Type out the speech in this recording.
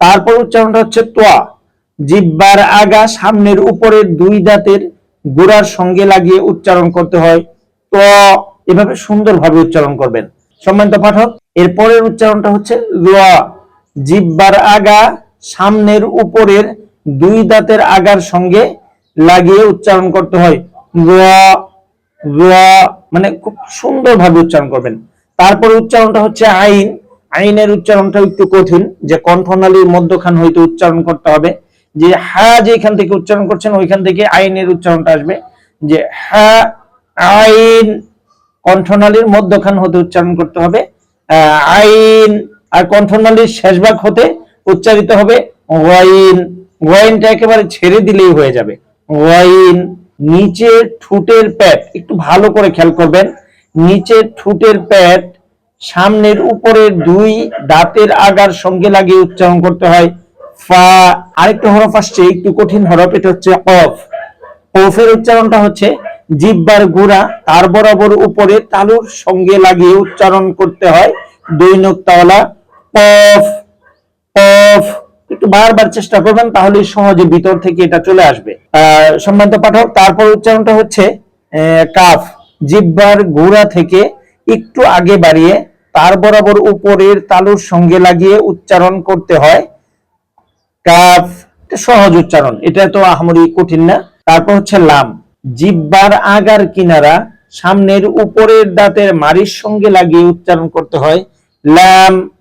তারপর উচ্চারণটা হচ্ছে তোয়া। জিব্বার আগা সামনের উপরের দুই দাঁতের গোড়ার সঙ্গে লাগিয়ে উচ্চারণ করতে হয় ত এভাবে সুন্দরভাবে উচ্চারণ করবেন। সম্মানিত পাঠক, এর পরের উচ্চারণটা হচ্ছে রোয়া জিব্বার আগা সামনের উপরের দুই দাঁতের আগার সঙ্গে লাগিয়ে উচ্চারণ করতে হয় রোয়া রোয়া মানে খুব সুন্দরভাবে উচ্চারণ করবেন। তারপরে উচ্চারণটা হচ্ছে আইন। আইনের উচ্চারণটা একটু কঠিন, যে কণ্ঠনালীর মধ্যখান হইতে উচ্চারণ করতে হবে। যে হা যেখান থেকে উচ্চারণ করছেন, ওইখান থেকে আইনের উচ্চারণটা আসবে। যে হা, আইন, কণ্ঠনালীর মধ্যখান হতে উচ্চারণ করতে হবে। আইন আর কণ্ঠনালীর শেষ ভাগ হতে উচ্চারিত হবে ওয়াইন। ওয়াইনটা একেবারে ছেড়ে দিলেই হয়ে যাবে। ওয়াইন নিচে ঠুটের প্যাট, একটু ভালো করে খেয়াল করবেন। নিচের ঠুটের প্যাট সামনের উপরের দুই দাঁতের আগার সঙ্গে লাগিয়ে উচ্চারণ করতে হয়। ফা, আরেকটা হরফ আসছে, একটু কঠিন হরফ, এটা হচ্ছে অফ অফের উচ্চারণটা হচ্ছে জিব্বার গুড়া, তার বরাবর উপরে তালুর সঙ্গে লাগিয়ে উচ্চারণ করতে হয় দৈনক তাওলা অফ অফ একটু বারবার চেষ্টা করবেন তাহলে সহজে ভিতর থেকে এটা চলে আসবে। সম্মানিত পাঠক, তারপর উচ্চারণটা হচ্ছে কাফ, জিব্বার গোড়া থেকে একটু আগে বাড়িয়ে তার বরাবর উপরের তালুর সঙ্গে লাগিয়ে উচ্চারণ করতে হয়। কাফ সহজ উচ্চারণ, এটা তো আহামরি কঠিন না। তারপর হচ্ছে লাম, জিব্বার আগার কিনারা সামনের উপরের দাঁতের মারির সঙ্গে লাগিয়ে উচ্চারণ করতে হয়। লাম